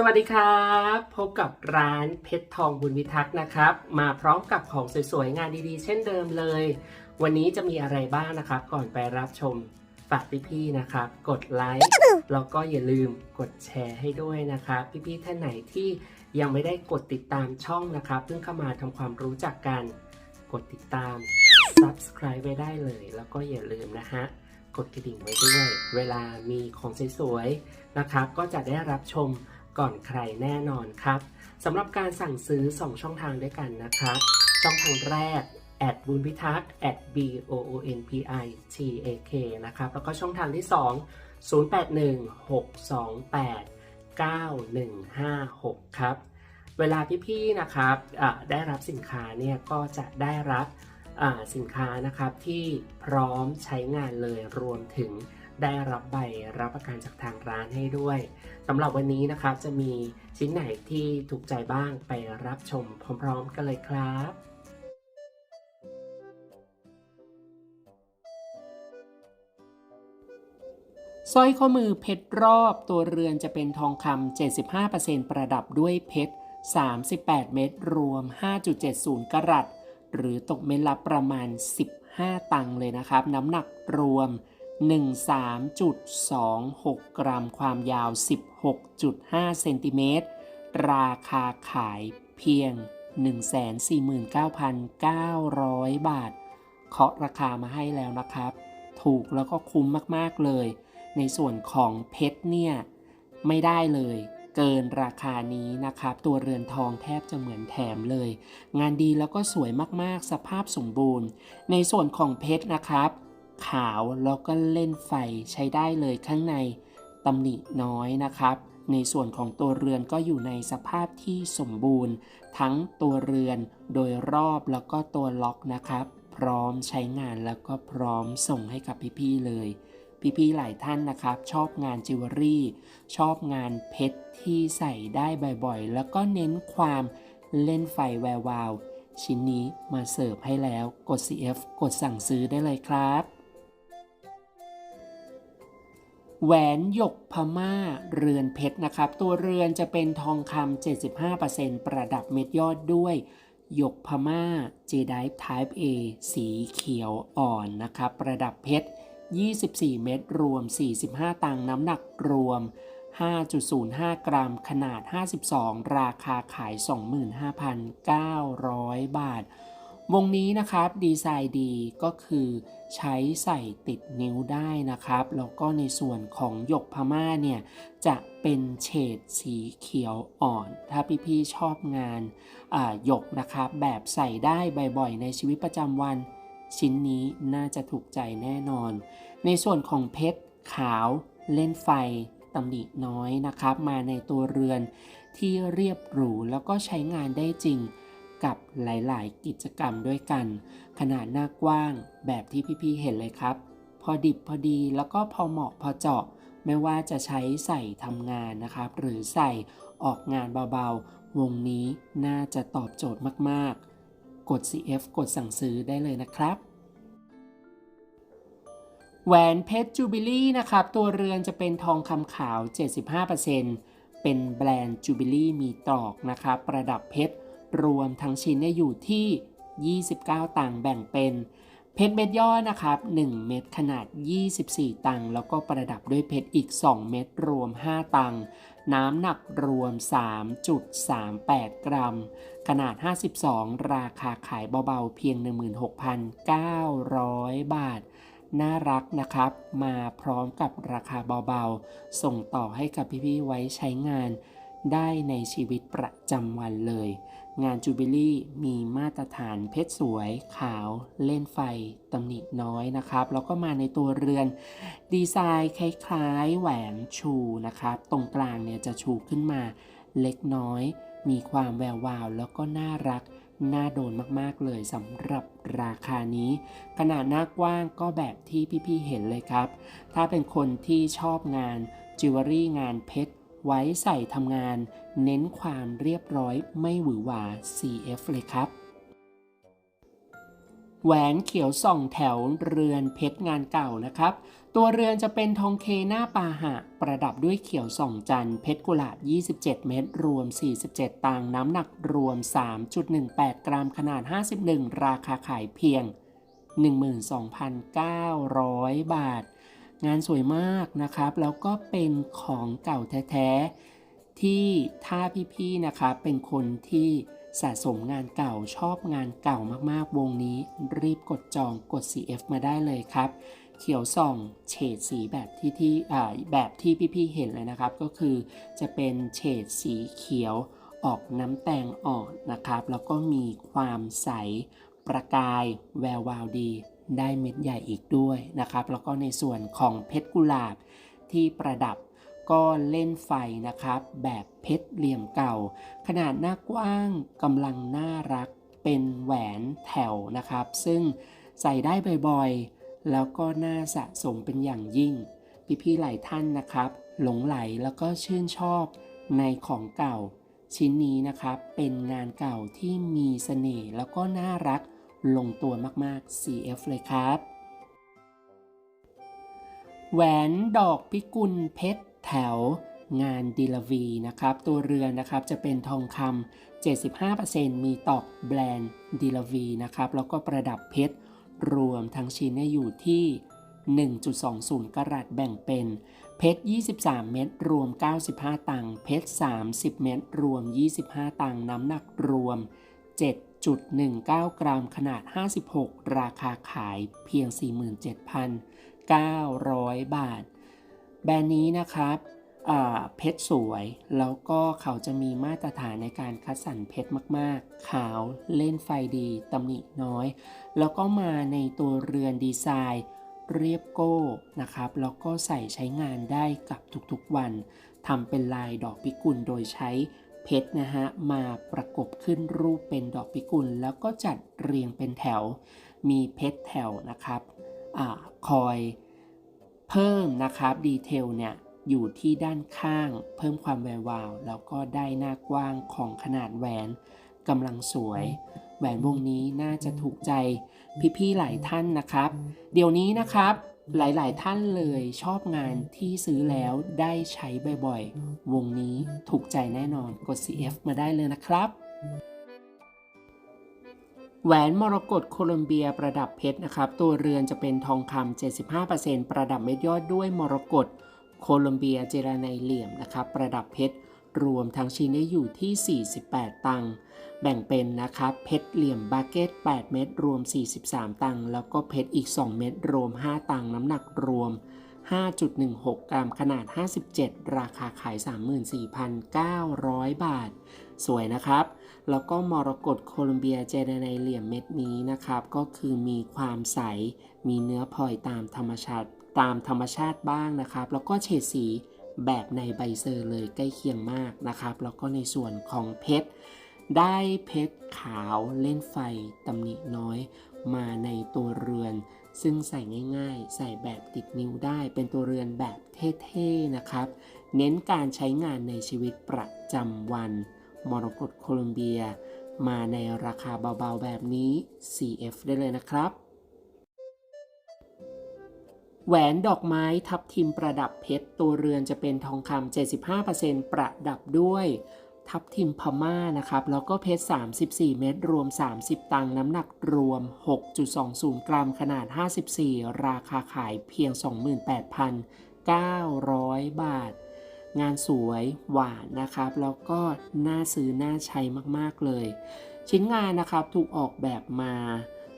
สวัสดีครับ พบกับร้านเพชรทองบุญวิทักษ์นะครับ มาพร้อมกับของสวยๆ งานดีๆ เช่นเดิมเลย วันนี้จะมีอะไรบ้างนะครับ ก่อนไปรับชมฝากพี่ๆนะครับ กดไลค์แล้วก็อย่าลืมกดแชร์ให้ด้วยนะครับ พี่ๆท่านไหนที่ยังไม่ได้กดติดตามช่องนะครับเพิ่งเข้ามาทำความรู้จักกัน กดติดตาม subscribe ไว้ได้เลย แล้วก็อย่าลืมนะฮะกดกระดิ่งไว้ด้วย เวลามีของสวยๆนะครับ ก็จะได้รับชม ก่อนใครแน่นอนครับสำหรับการสั่งซื้อ 2 ช่องทางด้วยกันนะครับ ช่องทางแรก at บุญพิทักษ์ at b o o n p i t a k นะครับ แล้วก็ช่องทางที่ 2 081 628 9156 ครับ เวลาพี่ๆนะครับได้รับสินค้าเนี่ยก็จะได้รับสินค้านะครับที่พร้อมใช้งานเลยรวมถึง ได้รับใบรับประกันจากทางร้านให้ด้วยสำหรับวันนี้นะครับจะมีชิ้นไหนที่ถูกใจบ้างไปรับชมพร้อมๆกันเลยครับสร้อยข้อมือเพชรรอบตัวเรือนจะเป็นทองคำ 75%ประดับด้วยเพชร 38 เม็ดรวม 5.70 กรัต หรือตกเม็ดละประมาณ 15 ตังค์เลยนะครับ น้ำหนักรวม 13.26 กรัมความยาว 16.5 เซนติเมตร ราคาขายเพียง 149,900 บาท เคาะราคามาให้แล้วนะครับ ถูกแล้วก็คุ้มมากๆเลย ในส่วนของเพชรเนี่ย ไม่ได้เลยเกินราคานี้นะครับ ตัวเรือนทองแทบจะเหมือนแถมเลย งานดีแล้วก็สวยมากๆ สภาพสมบูรณ์ ในส่วนของเพชรนะครับ ขาวแล้วก็เล่นไฟใช้ได้เลยข้างในตำหนิน้อยนะครับ ในส่วนของตัวเรือนก็อยู่ในสภาพที่สมบูรณ์ ทั้งตัวเรือนโดยรอบแล้วก็ตัวล็อกนะครับ พร้อมใช้งานแล้วก็พร้อมส่งให้กับพี่ๆเลยพี่ๆหลายท่านนะครับ ชอบงานจิวเวลรี่ ชอบงานเพชรที่ใส่ได้บ่อยๆ แล้วก็เน้นความเล่นไฟแวววาว ชิ้นนี้มาเสิร์ฟให้แล้วกด CF กดสั่งซื้อได้เลยครับ แหวนหยกพม่าเรือนเพชรนะครับ ตัวเรือนจะเป็นทองคำ75%ประดับเม็ดยอดด้วย หยกพม่า j d i v e Type A สีเขียวอ่อนนะครับ ประดับเพชร 24 เม็ดรวม 45 ตังน้ำหนักรวม 5.05 กรัม ขนาด 52 ราคาขาย 25,900 บาท วงนี้นะครับดีไซน์ดีก็คือใช้ใส่ติดนิ้วได้นะครับ แล้วก็ในส่วนของหยกพม่าเนี่ยจะเป็นเฉดสีเขียวอ่อน ถ้าพี่ๆชอบงานหยกนะครับแบบใส่ได้บ่อยๆ ในชีวิตประจำวัน ชิ้นนี้น่าจะถูกใจแน่นอน ในส่วนของเพชรขาวเล่นไฟตำหนิน้อยนะครับ มาในตัวเรือนที่เรียบหรูแล้วก็ใช้งานได้จริง กับหลาย ๆ กิจกรรมด้วยกัน ขนาดหน้ากว้างแบบที่พี่ ๆ เห็นเลยครับ พอดิบพอดีแล้วก็พอเหมาะพอเจาะ ไม่ว่าจะใช้ใส่ทำงานนะครับ หรือใส่ออกงานเบา ๆ วงนี้น่าจะตอบโจทย์มาก ๆ กด CF กดสั่งซื้อได้เลยนะครับแหวนเพชรจูบิลี่นะครับ ตัวเรือนจะเป็นทองคำขาว 75%เป็นแบรนด์จูบิลี่มีตรอกนะครับ ประดับเพชร รวมทั้งชิ้นเนี่ยอยู่ที่ 29 ตังค์แบ่งเป็นเพชรเม็ดย่อนะครับ 1 เม็ดขนาด 24 ตังค์แล้วก็ประดับด้วยเพชรอีก 2 เม็ดรวม 5 ตังค์น้ำหนักรวม 3.38 กรัม ขนาด 52 ราคาขายเบาๆ เพียง 16,900 บาท น่ารักนะครับ มาพร้อมกับราคาเบาๆ ส่งต่อให้กับพี่ๆไว้ใช้งานได้ในชีวิตประจำวันเลย งานจูบิลี่มีมาตรฐานเพชรสวย ขาว เล่นไฟตำหนิน้อยนะครับ แล้วก็มาในตัวเรือน ดีไซน์คล้ายๆ แหวนชูนะครับ ตรงกลางเนี่ยจะชูขึ้นมาเล็กน้อย มีความแวววาว แล้วก็น่ารัก น่าโดนมากๆเลยสำหรับราคานี้ ขนาดหน้ากว้างก็แบบที่พี่ๆเห็นเลยครับ ถ้าเป็นคนที่ชอบงานจิวเวลรี่งานเพชร ไว้ใส่ทำงาน เน้นความเรียบร้อยไม่หวือหวา CF เลยครับ แหวนเขียวส่องแถวเรือนเพชรงานเก่านะครับ ตัวเรือนจะเป็นทองเคหน้าปาหะ ประดับด้วยเขียวส่องจันทร์เพชรกุหลาบ 27 เม็ดรวม 47 ตังน้ำหนักรวม 3.18 กรัมขนาด 51 ราคาขายเพียง 12,900 บาท งานสวยมากนะครับ แล้วก็เป็นของเก่าแท้ๆ ที่ถ้าพี่ๆนะครับเป็นคนที่สะสมงานเก่าชอบงานเก่ามากๆ วงนี้รีบกดจองกด CF มาได้เลยครับ เขียวส่องเฉดสีแบบที่ที่แบบที่พี่ๆเห็นเลยนะครับ ก็คือจะเป็นเฉดสีเขียวออกน้ำแตงอ่อนนะครับ แล้วก็มีความใสประกายแวววาวดี ได้เม็ดใหญ่อีกด้วยนะครับ แล้วก็ในส่วนของเพชรกุหลาบที่ประดับก็เล่นไฟนะครับ แบบเพชรเหลี่ยมเก่า ขนาดหน้ากว้างกำลังน่ารักเป็นแหวนแถวนะครับ ซึ่งใส่ได้บ่อยๆ แล้วก็น่าสะสมเป็นอย่างยิ่ง พี่ๆหลายท่านนะครับ หลงไหลแล้วก็ชื่นชอบในของเก่า ชิ้นนี้นะครับเป็นงานเก่าที่มีเสน่ห์แล้วก็น่ารัก ลงตัวมากๆ CF เลยครับ แหวนดอกพิกุลเพชรแถวงานดีลวีนะครับ ตัวเรือนนะครับจะเป็นทองคำ75%มีตอกแบรนด์ดีลวีนะครับ แล้วก็ประดับเพชรรวมทั้งชิ้นอยู่ที่ 1.20 กรัตแบ่งเป็น เพชร 23 เม็ดรวม 95 ตังค์เพชร 30 เม็ดรวม 25 ตังค์น้ำหนักรวม 7 7.19 กรัมขนาด 56 ราคาขายเพียง 47,900 บาท แบรนด์นี้นะครับเพชรสวย แล้วก็เขาจะมีมาตรฐานในการคัดสรรเพชรมาก ๆ ขาวเล่นไฟดีตำหนิน้อย แล้วก็มาในตัวเรือนดีไซน์เรียบโก้นะครับ แล้วก็ใส่ใช้งานได้กับทุกๆวันทำเป็นลายดอกพิกุลโดยใช้ เพชรนะฮะมาประกบขึ้นรูปเป็นดอกพิกุล แล้วก็จัดเรียงเป็นแถว มีเพชรแถวนะครับอคอยเพิ่มนะครับดีเทลเนี่ยอยู่ที่ด้านข้าง เพิ่มความแวววาว แล้วก็ได้หน้ากว้างของขนาดแหวนกำลังสวย แหวนวงนี้น่าจะถูกใจพี่ๆหลายท่านนะครับ เดี๋ยวนี้นะครับ หลายๆ ท่านเลยชอบงานที่ซื้อแล้วได้ใช้บ่อยๆ วงนี้ถูกใจแน่นอนกด CF มาได้เลยนะครับแหวนมรกตโคลอมเบียประดับเพชรนะครับ ตัวเรือนจะเป็นทองคำ75%ประดับเม็ดยอดด้วยมรกตโคลอมเบียเจรไนเหลี่ยมนะครับ ประดับเพชร รวมทั้งชิ้นได้อยู่ที่ 48 ตังค์แบ่งเป็นนะครับเพชรเหลี่ยมบาเก็ต8 เม็ดรวม 43 ตังค์แล้วก็เพชรอีก 2 เม็ดรวม 5 ตังค์น้ำหนักรวม 5.16 กรัมขนาด 57 ราคาขาย 34,900 บาท สวยนะครับ แล้วก็มรกตโคลอมเบียเจเนไนเหลี่ยมเม็ดนี้นะครับ ก็คือมีความใส มีเนื้อพลอยตามธรรมชาติตามธรรมชาติบ้างนะครับ แล้วก็เฉดสี แบบในใบเซอร์เลยใกล้เคียงมากนะครับ แล้วก็ในส่วนของเพชร ได้เพชรขาวเล่นไฟตำหนิน้อยมาในตัวเรือน ซึ่งใส่ง่ายๆ ใส่แบบติดนิ้วได้เป็นตัวเรือนแบบเท่ๆนะครับ เน้นการใช้งานในชีวิตประจำวัน มรกตโคลอมเบีย มาในราคาเบาๆแบบนี้ CF ได้เลยนะครับ แหวนดอกไม้ทับทิมประดับเพชร ตัวเรือนจะเป็นทองคำ75%ประดับด้วย ทับทิมพม่านะครับ แล้วก็เพชร 34 เม็ดรวม 30 ตังค์น้ำหนักรวม 6.20 กรัมขนาด 54 ราคาขายเพียง 28,900 บาท งานสวยหวานนะครับ แล้วก็น่าซื้อน่าใช้มากๆเลย ชิ้นงานนะครับถูกออกแบบมา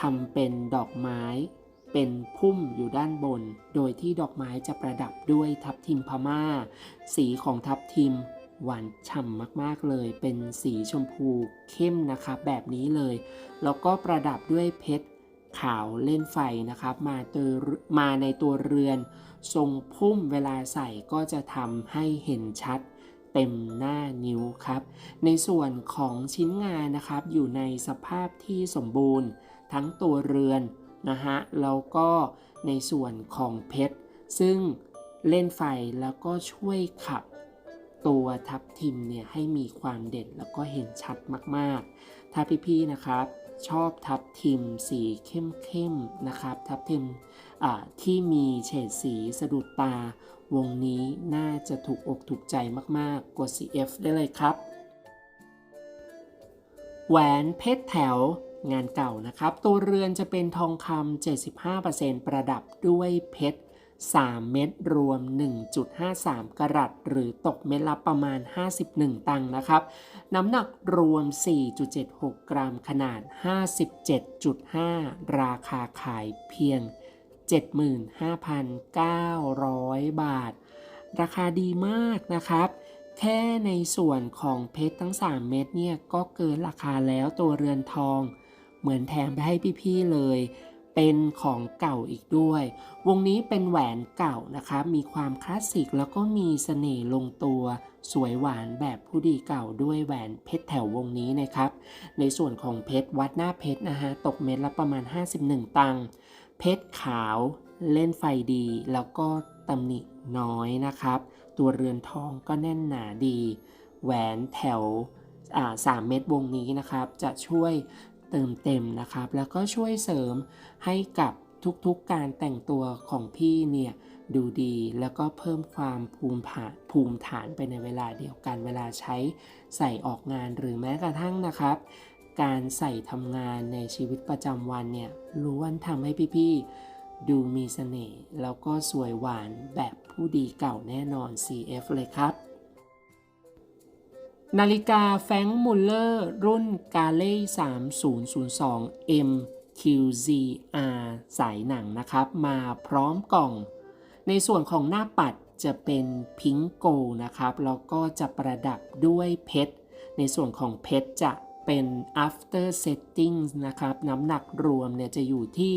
ทำเป็นดอกไม้ เป็นพุ่มอยู่ด้านบน โดยที่ดอกไม้จะประดับด้วยทับทิมพม่า สีของทับทิมหวานฉ่ำมากๆเลย เป็นสีชมพูเข้มนะครับแบบนี้เลย แล้วก็ประดับด้วยเพชรขาวเล่นไฟนะครับ มาตัวมาในตัวเรือน ทรงพุ่มเวลาใส่ก็จะทำให้เห็นชัดเต็มหน้านิ้วครับ ในส่วนของชิ้นงานนะครับอยู่ในสภาพที่สมบูรณ์ ทั้งตัวเรือน นะฮะแล้วก็ในส่วนของเพชรซึ่งเล่นไฟแล้วก็ช่วยขับตัวทับทิมเนี่ยให้มีความเด่นแล้วก็เห็นชัดมากๆ ถ้าพี่ๆนะครับชอบทับทิมสีเข้มๆนะครับทับทิมที่มีเฉดสีสะดุดตา วงนี้น่าจะถูกอกถูกใจมากๆ กด CF ได้เลยครับ แหวนเพชรแถว งานเก่านะครับ ตัวเรือนจะเป็นทองคำ75%ประดับด้วยเพชร 3 เม็ดรวม 1.53 กรัตหรือตกเม็ดละประมาณ 51 ตังค์นะครับ น้ำหนักรวม 4.76 กรัมขนาด 57.5 ราคาขายเพียง 75,900 บาท ราคาดีมากนะครับแค่ในส่วนของเพชรทั้ง 3 เม็ดเนี่ยก็เกินราคาแล้วตัวเรือนทอง เหมือนแถมไปให้พี่ๆเลย เป็นของเก่าอีกด้วย วงนี้เป็นแหวนเก่านะครับมีความคลาสสิกแล้วก็มีเสน่ห์ลงตัว สวยหวานแบบผู้ดีเก่าด้วยแหวนเพชรแถววงนี้นะครับ ในส่วนของเพชรวัดหน้าเพชรนะฮะตกเม็ดละประมาณ 51 ตังค์เพชรขาวเล่นไฟดีแล้วก็ตำหนิน้อยนะครับ ตัวเรือนทองก็แน่นหนาดี แหวนแถวสามเม็ดวงนี้นะครับ จะช่วย เติมเต็มนะครับ แล้วก็ช่วยเสริมให้กับทุกๆการแต่งตัวของพี่เนี่ยดูดีแล้วก็เพิ่มความภูมิฐานภูมิฐานไปในเวลาเดียวกันเวลาใช้ใส่ออกงานหรือแม้กระทั่งนะครับ การใส่ทำงานในชีวิตประจำวันเนี่ยล้วนทำให้พี่ๆดูมีเสน่ห์แล้วก็สวยหวานแบบผู้ดีเก่าแน่นอน CF เลยครับ นาฬิกาแฟงมุลเลอร์รุ่นกาเล่3002 M QZR สายหนังนะครับ มาพร้อมกล่อง ในส่วนของหน้าปัดจะเป็นพิงโกนะครับ แล้วก็จะประดับด้วยเพชร ในส่วนของเพชรจะเป็น after setting นะครับ น้ำหนักรวมเนี่ยจะอยู่ที่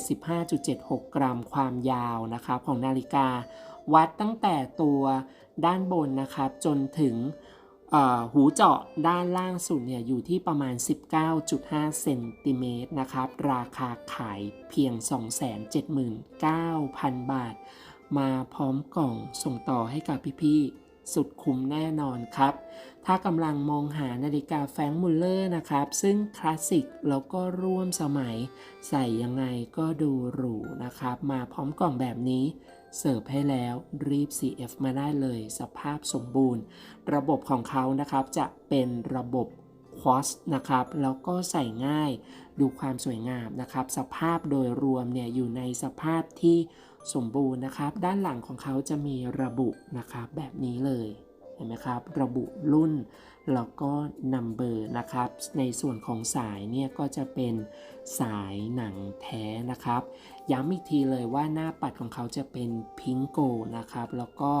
75.76 กรัมความยาวนะครับของนาฬิกา วัดตั้งแต่ตัวด้านบนนะครับ จนถึง หูเจาะด้านล่างสุดเนี่ยอยู่ที่ประมาณ 19.5 เซนติเมตรนะครับ ราคาขายเพียง 279,000 บาท มาพร้อมกล่องส่งต่อให้กับพี่ๆ สุดคุ้มแน่นอนครับ ถ้ากำลังมองหานาฬิกาแฟรงค์มุลเลอร์นะครับ ซึ่งคลาสสิกแล้วก็ร่วมสมัย ใส่ยังไงก็ดูหรูนะครับ มาพร้อมกล่องแบบนี้ เสิร์ฟให้แล้วรีบ CF มาได้เลยสภาพสมบูรณ์ ระบบของเขานะครับจะเป็นระบบควอสนะครับแล้วก็ใส่ง่ายดูความสวยงามนะครับ สภาพโดยรวมเนี่ยอยู่ในสภาพที่สมบูรณ์นะครับ ด้านหลังของเขาจะมีระบุนะครับแบบนี้เลยเห็นไหมครับ ระบุรุ่นแล้วก็นัมเบอร์นะครับ ในส่วนของสายเนี่ยก็จะเป็นสายหนังแท้นะครับ ย้ำอีกทีเลยว่าหน้าปัดของเขาจะเป็นพิงโกนะครับ แล้วก็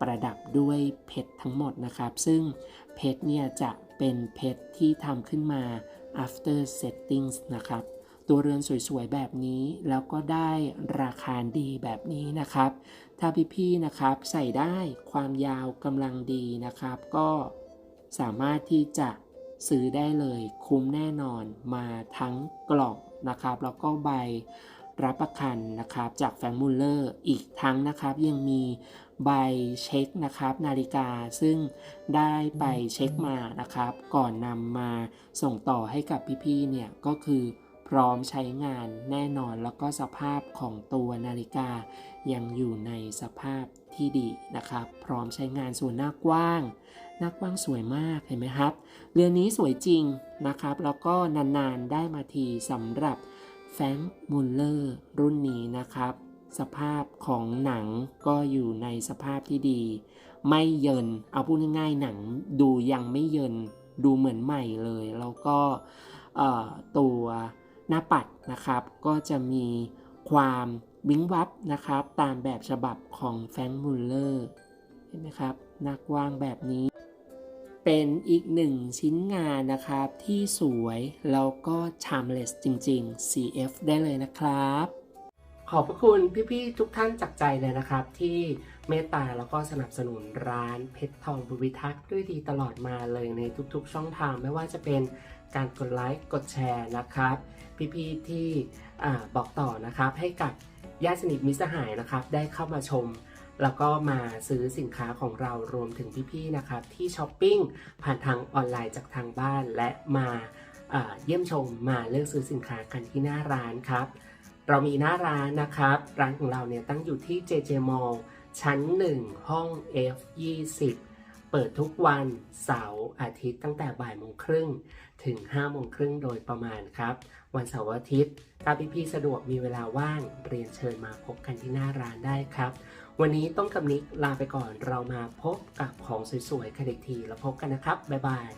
ประดับด้วยเพชรทั้งหมดนะครับ ซึ่งเพชรเนี่ยจะเป็นเพชรที่ทำขึ้นมา after settings นะครับ ตัวเรือนสวยๆ แบบนี้แล้วก็ได้ราคาดีแบบนี้นะครับ ถ้าพี่ๆ นะครับใส่ได้ความยาวกำลังดีนะครับ ก็สามารถที่จะซื้อได้เลยคุ้มแน่นอนมาทั้งกล่องนะครับ แล้วก็ใบ รับประกันนะครับจากแฟรงค์มุลเลอร์อีกทั้งนะครับยังมีใบเช็คนะครับนาฬิกาซึ่งได้ไปเช็คมานะครับ ก่อนนำมาส่งต่อให้กับพี่ๆเนี่ยก็คือพร้อมใช้งานแน่นอนแล้วก็สภาพของตัวนาฬิกา ยังอยู่ในสภาพที่ดีนะครับ พร้อมใช้งานส่วนหน้ากว้าง หน้ากว้างสวยมากเห็นไหมครับ เรือนนี้สวยจริงนะครับ แล้วก็นานๆได้มาทีสำหรับ แฟงมุลเลอร์รุ่นนี้นะครับ สภาพของหนังก็อยู่ในสภาพที่ดี ไม่เยิน เอาพูดง่ายๆหนังดูยังไม่เยิน ดูเหมือนใหม่เลย แล้วก็ตัวหน้าปัดนะครับ ก็จะมีความวิ้งวับนะครับ ตามแบบฉบับของแฟงมุลเลอร์เห็นไหมครับหน้ากว้างแบบนี้ เป็นอีกหนึ่งชิ้นงานนะครับ ที่สวยแล้วก็ timeless จริง ๆ CF ได้เลยนะครับ ขอบพระคุณพี่ๆทุกท่านจากใจเลยนะครับ ที่เมตตาแล้วก็สนับสนุนร้านเพชรทองบุริทักษ์ด้วยดีตลอดมาเลยในทุกๆ ช่องทางไม่ว่าจะเป็นการกดไลค์กดแชร์นะครับ พี่ๆที่บอกต่อนะครับให้กับญาติสนิทมิตรสหายนะครับ ได้เข้ามาชม แล้วก็มาซื้อสินค้าของเรารวมถึงพี่ๆนะครับที่ช้อปปิ้งผ่านทางออนไลน์จากทางบ้านและมาอ่าเยี่ยมชมมาเลือกซื้อสินค้ากันที่หน้าร้านครับ เรามีหน้าร้านนะครับ ร้านของเราเนี่ยตั้งอยู่ที่ JJ Mall ชั้น 1 ห้อง F20 เปิดทุกวันเสาร์อาทิตย์ตั้งแต่บ่ายโมงครึ่งถึง5โมงครึ่งโดยประมาณครับ วันเสาร์อาทิตย์ถ้าพี่ๆสะดวกมีเวลาว่างเรียนเชิญมาพบกันที่หน้าร้านได้ครับ วันนี้ต้องกับนิกลาไปก่อนเรามาพบกับของสวยๆคันอีกทีแล้วพบกันนะครับ บ๊ายบาย